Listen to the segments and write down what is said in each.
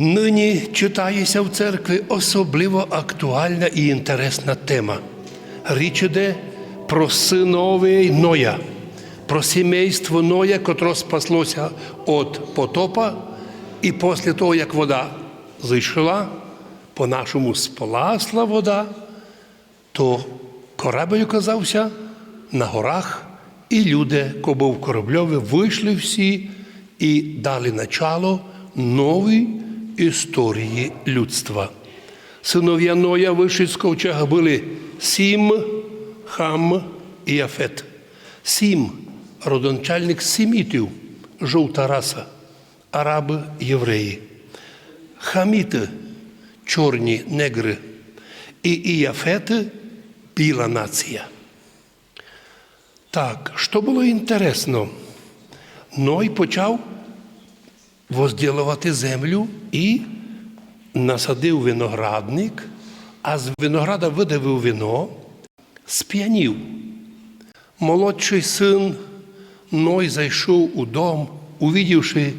Нині читається в церкві особливо актуальна і інтересна тема. Річ іде про синові Ноя, про сімейство Ноя, котре спаслося від потопа, і після того, як вода зійшла, по-нашому споласла вода, то корабель оказався на горах, і люди, ко був корабльові, вийшли всі і дали начало новій історії людства. Синов'я Ноя вийшли з ковчега були Сім, Хам і Яфет. Сім родоначальник семітів, жовта раса, араби, євреї. Хаміти чорні негри і Іяфети біла нація. Так, що було інтересно, Ной почав возділувати землю і насадив виноградник, а з винограда видавив вино, сп'янів. Молодший син Ной зайшов у дом, увідівши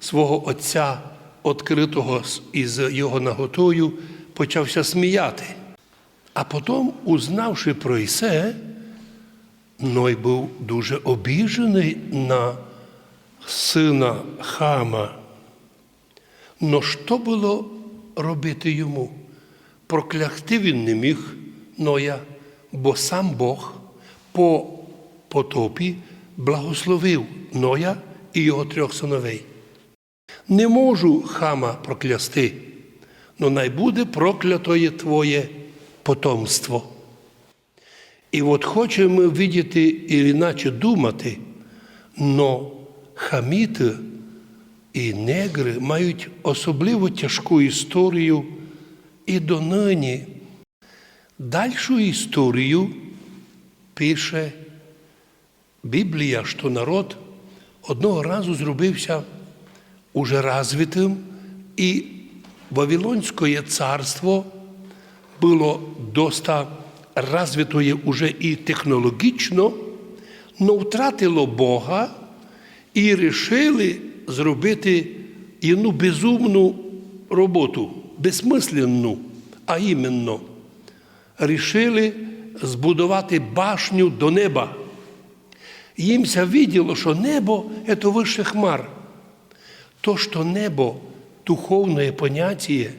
свого отця, відкритого із його наготою, почався сміяти. А потім, узнавши про Ісе, Ной був дуже обіжений на сина Хама. Но що було робити йому? Проклягти він не міг Ноя, бо сам Бог по потопі благословив Ноя і його трьох синовей. Не можу хама проклясти, но найбуде проклятоє твоє потомство. І от хочемо видіти і іначе думати, но хаміти і негри мають особливо тяжку історію і донині. Дальшу історію пише Біблія, що народ одного разу зробився уже розвитим, і Вавилонське царство було доста розвитое уже і технологічно, но втратило Бога і вирішили зробити одну безумну роботу, безсмисленну, а іменно рішили збудувати башню до неба. Їмся виділо, що небо це вище хмар. То, що небо духовне поняття,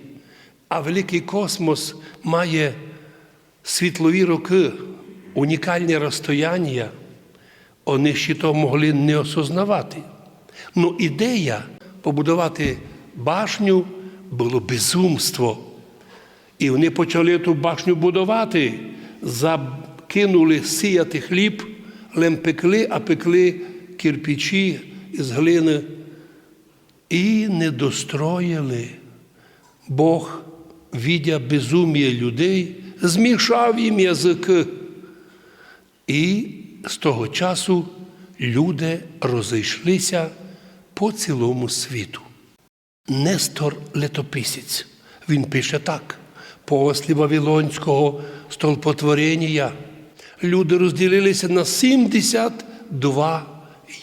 а великий космос має світлові роки, унікальні розстояння, вони ще то могли не осознавати. Ну, ідея побудувати башню було безумство. І вони почали ту башню будувати, закинули сіяти хліб, лем пекли, а пекли кирпичі з глини і не достроїли. Бог, видя безум'я людей, змішав їм язики. І з того часу люди розійшлися по цілому світу. Нестор Летописець, він пише так: після Вавилонського столпотворення люди розділилися на 72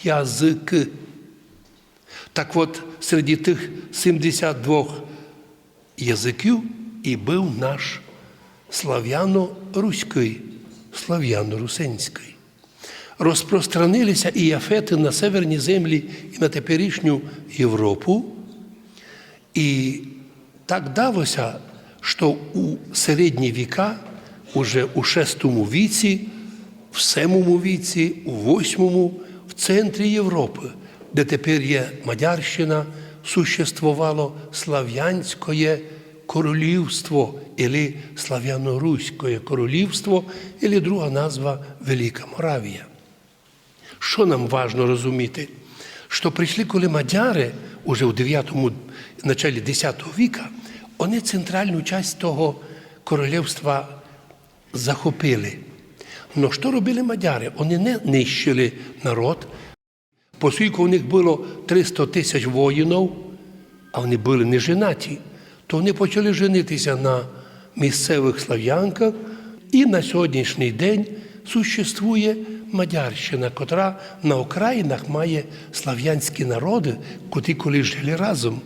язики. Так от, серед тих 72 язиків і був наш слав'яно-руський, слав'яно-русинський. Розпространилися і яфети на северні землі і на теперішню Європу. І так далося, що у середні віка, уже у шестому віці, в семому віці, у восьмому, в центрі Європи, де тепер є Мадярщина, существувало слав'янське королівство, або слав'яно-руське королівство, або друга назва Велика Моравія. Що нам важно розуміти? Що прийшли, коли мадяри уже в 9-му, началі 10 віка, вони центральну часть того королівства захопили. Но що робили мадяри? Вони не нищили народ, оскільки у них було 300 тисяч воїнів, а вони були не женаті, то вони почали женитися на місцевих слав'янках, і на сьогоднішній день существує Мадярщина, котра на окраїнах має слав'янські народи, котрі колись жили разом.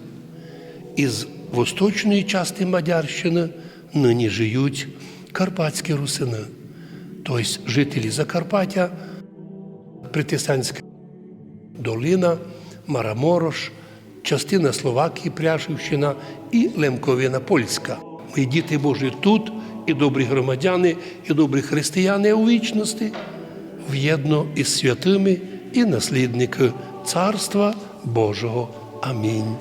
Із восточної частини Мадярщини нині живуть карпатські русини, тобто жителі Закарпаття, Притисанська долина, Мараморош, частина Словакії, Пряшівщина і Лемковина Польська. Ми діти Божі тут, і добрі громадяни, і добрі християни у вічності, в'єдно із святими і наслідники Царства Божого. Амінь.